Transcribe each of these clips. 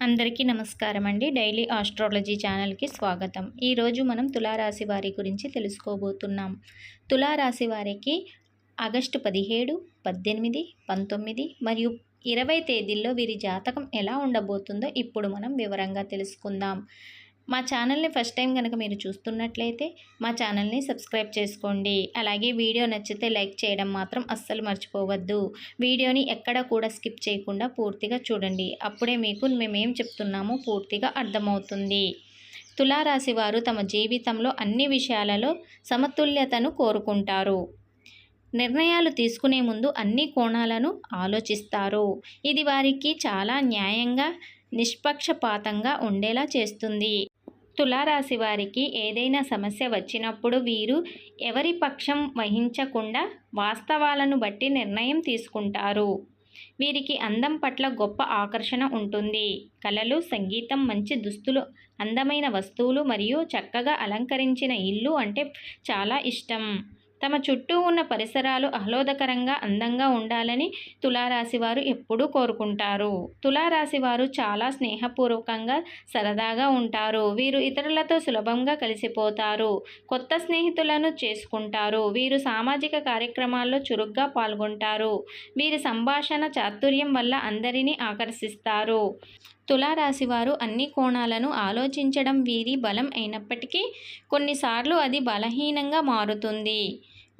అందరికీ నమస్కారం అండి. డైలీ ఆస్ట్రాలజీ ఛానల్కి స్వాగతం. ఈరోజు మనం తులారాశి వారి గురించి తెలుసుకోబోతున్నాం. తులారాశి వారికి ఆగస్టు పదిహేడు పద్దెనిమిది పంతొమ్మిది మరియు ఇరవై తేదీల్లో వీరి జాతకం ఎలా ఉండబోతుందో ఇప్పుడు మనం వివరంగా తెలుసుకుందాం. మా ఛానల్ని ఫస్ట్ టైం కనుక మీరు చూస్తున్నట్లయితే మా ఛానల్ని సబ్స్క్రైబ్ చేసుకోండి. అలాగే వీడియో నచ్చితే లైక్ చేయడం మాత్రం అస్సలు మర్చిపోవద్దు. వీడియోని ఎక్కడ కూడా స్కిప్ చేయకుండా పూర్తిగా చూడండి. అప్పుడే మీకు మేమేం చెప్తున్నామో పూర్తిగా అర్థమవుతుంది. తులారాశి వారు తమ జీవితంలో అన్ని విషయాలలో సమతుల్యతను కోరుకుంటారు. నిర్ణయాలు తీసుకునే ముందు అన్ని కోణాలను ఆలోచిస్తారు. ఇది వారికి చాలా న్యాయంగా నిష్పక్షపాతంగా ఉండేలా చేస్తుంది. తులారాశి వారికి ఏదైనా సమస్య వచ్చినప్పుడు వీరు ఎవరి పక్షం వహించకుండా వాస్తవాలను బట్టి నిర్ణయం తీసుకుంటారు. వీరికి అందం పట్ల గొప్ప ఆకర్షణ ఉంటుంది. కళలు సంగీతం మంచి దుస్తులు అందమైన వస్తువులు మరియు చక్కగా అలంకరించిన ఇల్లు అంటే చాలా ఇష్టం. తమ చుట్టూ ఉన్న పరిసరాలు ఆహ్లాదకరంగా అందంగా ఉండాలని తులారాశివారు ఎప్పుడూ కోరుకుంటారు. తులారాశివారు చాలా స్నేహపూర్వకంగా సరదాగా ఉంటారు. వీరు ఇతరులతో సులభంగా కలిసిపోతారు. కొత్త స్నేహితులను చేసుకుంటారు. వీరు సామాజిక కార్యక్రమాల్లో చురుగ్గా పాల్గొంటారు. వీరి సంభాషణ చాతుర్యం వల్ల అందరినీ ఆకర్షిస్తారు. తులారాశివారు అన్ని కోణాలను ఆలోచించడం వీరి బలం అయినప్పటికీ కొన్నిసార్లు అది బలహీనంగా మారుతుంది.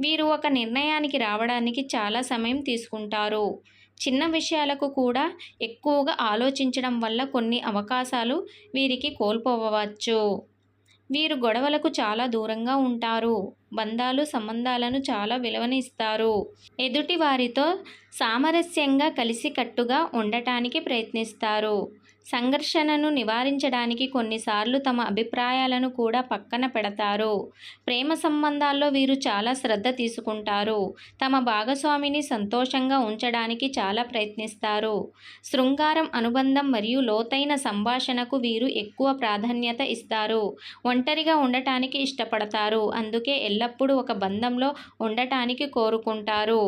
వీరు ఒక నిర్ణయానికి రావడానికి చాలా సమయం తీసుకుంటారు. చిన్న విషయాలకు కూడా ఎక్కువగా ఆలోచించడం వల్ల కొన్ని అవకాశాలు వీరికి కోల్పోవచ్చు. వీరు గొడవలకు చాలా దూరంగా ఉంటారు. బంధాలు సంబంధాలను చాలా విలువనిస్తారు. ఎదుటి వారితో సామరస్యంగా కలిసికట్టుగా ఉండటానికి ప్రయత్నిస్తారు. సంఘర్షణను నివారించడానికి కొన్నిసార్లు తమ అభిప్రాయాలను కూడా పక్కన పెడతారు. ప్రేమ సంబంధాల్లో వీరు చాలా శ్రద్ధ తీసుకుంటారు. తమ భాగస్వామిని సంతోషంగా ఉంచడానికి చాలా ప్రయత్నిస్తారు. శృంగారం అనుబంధం మరియు లోతైన సంభాషణకు వీరు ఎక్కువ ప్రాధాన్యత ఇస్తారు. ఒంటరిగా ఉండటానికి ఇష్టపడతారు. అందుకే ఎల్లప్పుడూ ఒక బంధంలో ఉండటానికి కోరుకుంటారు.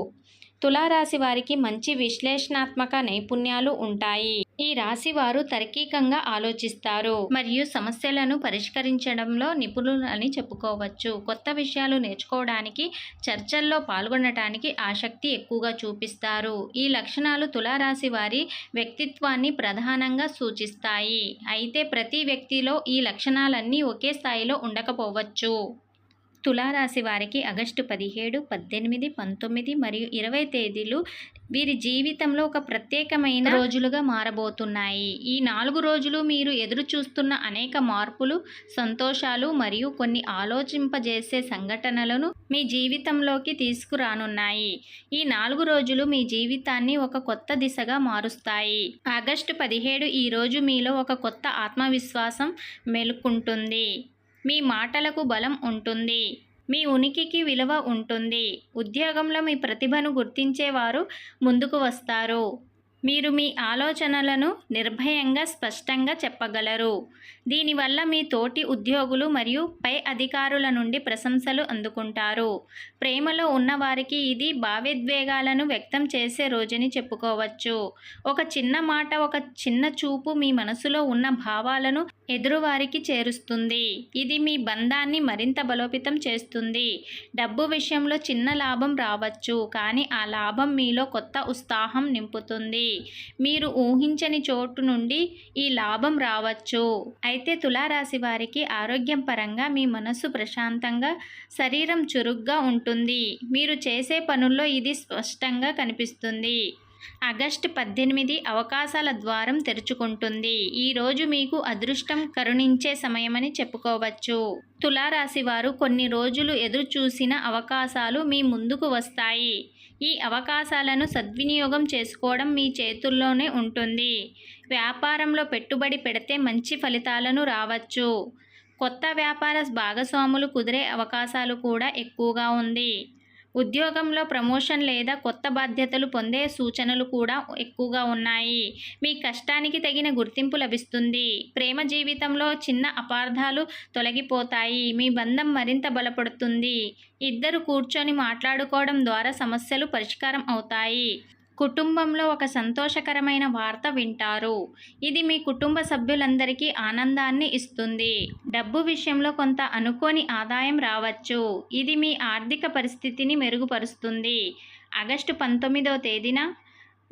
తులారాశి వారికి మంచి విశ్లేషణాత్మక నైపుణ్యాలు ఉంటాయి. ఈ రాశి వారు తర్కీకంగా ఆలోచిస్తారు. మరియు సమస్యలను పరిష్కరించడంలో నిపుణులని చెప్పుకోవచ్చు. కొత్త విషయాలు నేర్చుకోవడానికి చర్చల్లో పాల్గొనడానికి ఆసక్తి ఎక్కువగా చూపిస్తారు. ఈ లక్షణాలు తులారాశి వారి వ్యక్తిత్వాన్ని ప్రధానంగా సూచిస్తాయి. అయితే ప్రతి వ్యక్తిలో ఈ లక్షణాలన్నీ ఒకే స్థాయిలో ఉండకపోవచ్చు. తులారాశి వారికి ఆగస్టు పదిహేడు పద్దెనిమిది పంతొమ్మిది మరియు ఇరవై తేదీలు వీరి జీవితంలో ఒక ప్రత్యేకమైన రోజులుగా మారబోతున్నాయి. ఈ నాలుగు రోజులు మీరు ఎదురు చూస్తున్న అనేక మార్పులు సంతోషాలు మరియు కొన్ని ఆలోచింపజేసే సంఘటనలను మీ జీవితంలోకి తీసుకురానున్నాయి. ఈ నాలుగు రోజులు మీ జీవితాన్ని ఒక కొత్త దిశగా మారుస్తాయి. ఆగస్టు పదిహేడు ఈ రోజు మీలో ఒక కొత్త ఆత్మవిశ్వాసం మెలుకుంటుంది మీ మాటలకు బలం ఉంటుంది. మీ ఉనికికి విలువ ఉంటుంది. ఉద్యోగంలో మీ ప్రతిభను గుర్తించేవారు ముందుకు వస్తారు. మీరు మీ ఆలోచనలను నిర్భయంగా స్పష్టంగా చెప్పగలరు. దీనివల్ల మీ తోటి ఉద్యోగులు మరియు పై అధికారుల నుండి ప్రశంసలు అందుకుంటారు. ప్రేమలో ఉన్నవారికి ఇది భావోద్వేగాలను వ్యక్తం చేసే రోజని చెప్పుకోవచ్చు. ఒక చిన్న మాట ఒక చిన్న చూపు మీ మనసులో ఉన్న భావాలను ఎదురువారికి చేరుస్తుంది. ఇది మీ బంధాన్ని మరింత బలోపేతం చేస్తుంది. డబ్బు విషయంలో చిన్న లాభం రావచ్చు కానీ ఆ లాభం మీలో కొత్త ఉత్సాహం నింపుతుంది. మీరు ఊహించని చోటు నుండి ఈ లాభం రావచ్చు. అయితే తులారాశి వారికి ఆరోగ్యం పరంగా మీ మనసు ప్రశాంతంగా శరీరం చురుగ్గా ఉంటుంది. మీరు చేసే పనుల్లో ఇది స్పష్టంగా కనిపిస్తుంది. ఆగస్టు పద్దెనిమిది అవకాశాల ద్వారం తెరుచుకుంటుంది. ఈరోజు మీకు అదృష్టం కరుణించే సమయమని చెప్పుకోవచ్చు. తులారాశి వారు కొన్ని రోజులు ఎదురు చూసిన అవకాశాలు మీ ముందుకు వస్తాయి. ఈ అవకాశాలను సద్వినియోగం చేసుకోవడం మీ చేతుల్లోనే ఉంటుంది. వ్యాపారంలో పెట్టుబడి పెడితే మంచి ఫలితాలను రావచ్చు. కొత్త వ్యాపార భాగస్వాములు కుదిరే అవకాశాలు కూడా ఎక్కువగా ఉంది. ఉద్యోగంలో ప్రమోషన్ లేదా కొత్త బాధ్యతలు పొందే సూచనలు కూడా ఎక్కువగా ఉన్నాయి. మీ కష్టానికి తగిన గుర్తింపు లభిస్తుంది. ప్రేమ జీవితంలో చిన్న అపార్థాలు తొలగిపోతాయి. మీ బంధం మరింత బలపడుతుంది. ఇద్దరు కూర్చొని మాట్లాడుకోవడం ద్వారా సమస్యలు పరిష్కారం అవుతాయి. కుటుంబంలో ఒక సంతోషకరమైన వార్త వింటారు. ఇది మీ కుటుంబ సభ్యులందరికీ ఆనందాన్ని ఇస్తుంది. డబ్బు విషయంలో కొంత అనుకోని ఆదాయం రావచ్చు. ఇది మీ ఆర్థిక పరిస్థితిని మెరుగుపరుస్తుంది. ఆగస్టు పంతొమ్మిదవ తేదీన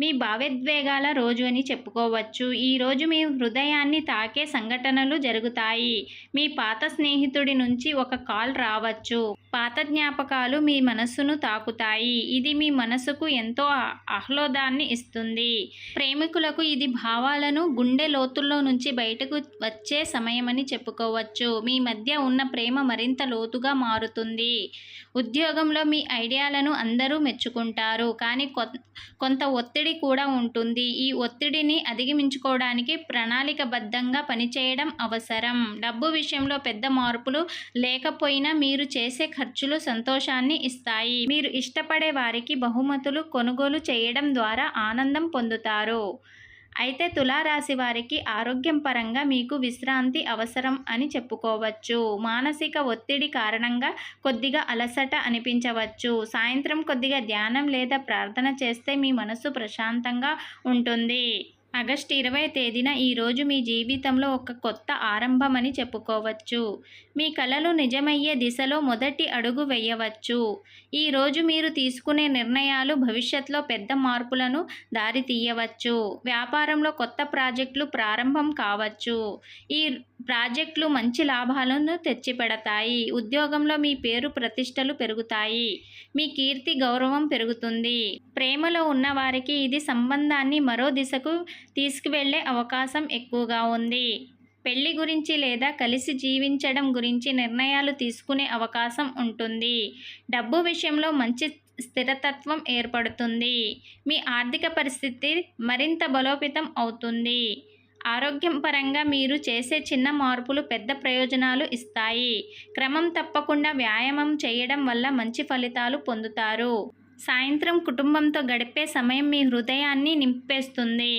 మీ భావోద్వేగాల రోజు అని చెప్పుకోవచ్చు. ఈరోజు మీ హృదయాన్ని తాకే సంఘటనలు జరుగుతాయి. మీ పాత స్నేహితుడి నుంచి ఒక కాల్ రావచ్చు. పాత జ్ఞాపకాలు మీ మనస్సును తాకుతాయి. ఇది మీ మనసుకు ఎంతో ఆహ్లాదాన్ని ఇస్తుంది. ప్రేమికులకు ఇది భావాలను గుండె లోతుల్లో నుంచి బయటకు వచ్చే సమయమని చెప్పుకోవచ్చు. మీ మధ్య ఉన్న ప్రేమ మరింత లోతుగా మారుతుంది. ఉద్యోగంలో మీ ఐడియాలను అందరూ మెచ్చుకుంటారు. కానీ కొ- కొంత ఒత్తిడి ఒత్తిడి కూడా ఉంటుంది. ఈ ఒత్తిడిని అధిగమించుకోవడానికి ప్రణాళికబద్ధంగా పనిచేయడం అవసరం. డబ్బు విషయంలో పెద్ద మార్పులు లేకపోయినా మీరు చేసే ఖర్చులు సంతోషాన్ని ఇస్తాయి. మీరు ఇష్టపడే వారికి బహుమతులు కొనుగోలు చేయడం ద్వారా ఆనందం పొందుతారు. అయితే తులారాశి వారికి ఆరోగ్యం పరంగా మీకు విశ్రాంతి అవసరం అని చెప్పుకోవచ్చు. మానసిక ఒత్తిడి కారణంగా కొద్దిగా అలసట అనిపించవచ్చు. సాయంత్రం కొద్దిగా ధ్యానం లేదా ప్రార్థన చేస్తే మీ మనసు ప్రశాంతంగా ఉంటుంది. ఆగస్టు ఇరవై తేదీన ఈరోజు మీ జీవితంలో ఒక కొత్త ఆరంభమని చెప్పుకోవచ్చు. మీ కలలు నిజమయ్యే దిశలో మొదటి అడుగు వేయవచ్చు. ఈరోజు మీరు తీసుకునే నిర్ణయాలు భవిష్యత్తులో పెద్ద మార్పులను దారి తీయవచ్చు. వ్యాపారంలో కొత్త ప్రాజెక్టులు ప్రారంభం కావచ్చు. ఈ ప్రాజెక్టులు మంచి లాభాలను తెచ్చిపెడతాయి. ఉద్యోగంలో మీ పేరు ప్రతిష్టలు పెరుగుతాయి. మీ కీర్తి గౌరవం పెరుగుతుంది. ప్రేమలో ఉన్నవారికి ఇది సంబంధాన్ని మరో దిశకు తీసుకువెళ్ళే అవకాశం ఎక్కువగా ఉంది. పెళ్ళి గురించి లేదా కలిసి జీవించడం గురించి నిర్ణయాలు తీసుకునే అవకాశం ఉంటుంది. డబ్బు విషయంలో మంచి స్థిరతత్వం ఏర్పడుతుంది. మీ ఆర్థిక పరిస్థితి మరింత బలోపేతం అవుతుంది. ఆరోగ్యం పరంగా మీరు చేసే చిన్న మార్పులు పెద్ద ప్రయోజనాలు ఇస్తాయి. క్రమం తప్పకుండా వ్యాయామం చేయడం వల్ల మంచి ఫలితాలు పొందుతారు. సాయంత్రం కుటుంబంతో గడిపే సమయం మీ హృదయాన్ని నింపేస్తుంది.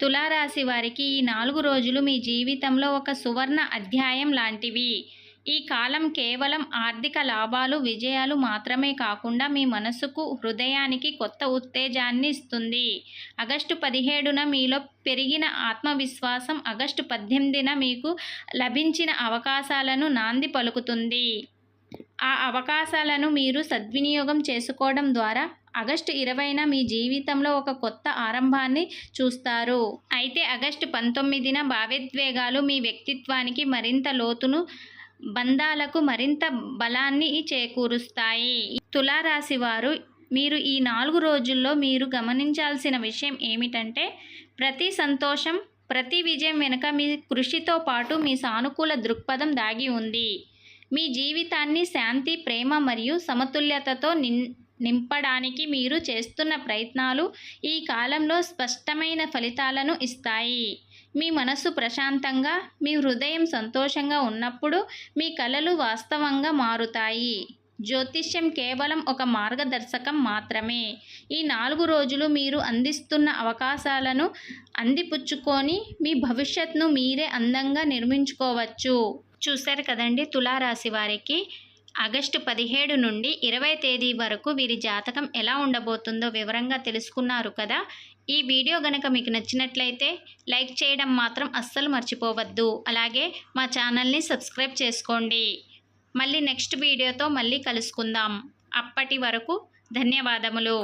తులారాశి వారికి ఈ నాలుగు రోజులు మీ జీవితంలో ఒక సువర్ణ అధ్యాయం లాంటివి. ఈ కాలం కేవలం ఆర్థిక లాభాలు విజయాలు మాత్రమే కాకుండా మీ మనసుకు హృదయానికి కొత్త ఉత్తేజాన్ని ఇస్తుంది. ఆగస్టు పదిహేడున మీలో పెరిగిన ఆత్మవిశ్వాసం ఆగస్టు పద్దెనిమిదిన మీకు లభించిన అవకాశాలను నాంది పలుకుతుంది. ఆ అవకాశాలను మీరు సద్వినియోగం చేసుకోవడం ద్వారా ఆగస్టు ఇరవైన మీ జీవితంలో ఒక కొత్త ఆరంభాన్ని చూస్తారు. అయితే ఆగస్టు పంతొమ్మిదిన భావోద్వేగాలు మీ వ్యక్తిత్వానికి మరింత లోతును బంధాలకు మరింత బలాన్ని చేకూరుస్తాయి. తులారాశి వారు మీరు ఈ నాలుగు రోజుల్లో మీరు గమనించాల్సిన విషయం ఏమిటంటే ప్రతి సంతోషం ప్రతి విజయం వెనుక మీ కృషితో పాటు మీ సానుకూల దృక్పథం దాగి ఉంది. మీ జీవితాన్ని శాంతి ప్రేమ మరియు సమతుల్యతతో నిన్ నింపడానికి మీరు చేస్తున్న ప్రయత్నాలు ఈ కాలంలో స్పష్టమైన ఫలితాలను ఇస్తాయి. మీ మనసు ప్రశాంతంగా మీ హృదయం సంతోషంగా ఉన్నప్పుడు మీ కలలు వాస్తవంగా మారుతాయి. జ్యోతిష్యం కేవలం ఒక మార్గదర్శకం మాత్రమే. ఈ నాలుగు రోజులు మీరు అందిస్తున్న అవకాశాలను అందిపుచ్చుకొని మీ భవిష్యత్తును మీరే అందంగా నిర్మించుకోవచ్చు. చూశారు కదండి తులారాశి వారికి? ఆగస్టు పదిహేడు నుండి ఇరవై తేదీ వరకు వీరి జాతకం ఎలా ఉండబోతుందో వివరంగా తెలుసుకున్నారు కదా. ఈ వీడియో గనక మీకు నచ్చినట్లయితే లైక్ చేయడం మాత్రం అస్సలు మర్చిపోవద్దు. అలాగే మా ఛానల్ని సబ్స్క్రైబ్ చేసుకోండి. మళ్ళీ నెక్స్ట్ వీడియోతో మళ్ళీ కలుసుకుందాం. అప్పటి వరకు ధన్యవాదములు.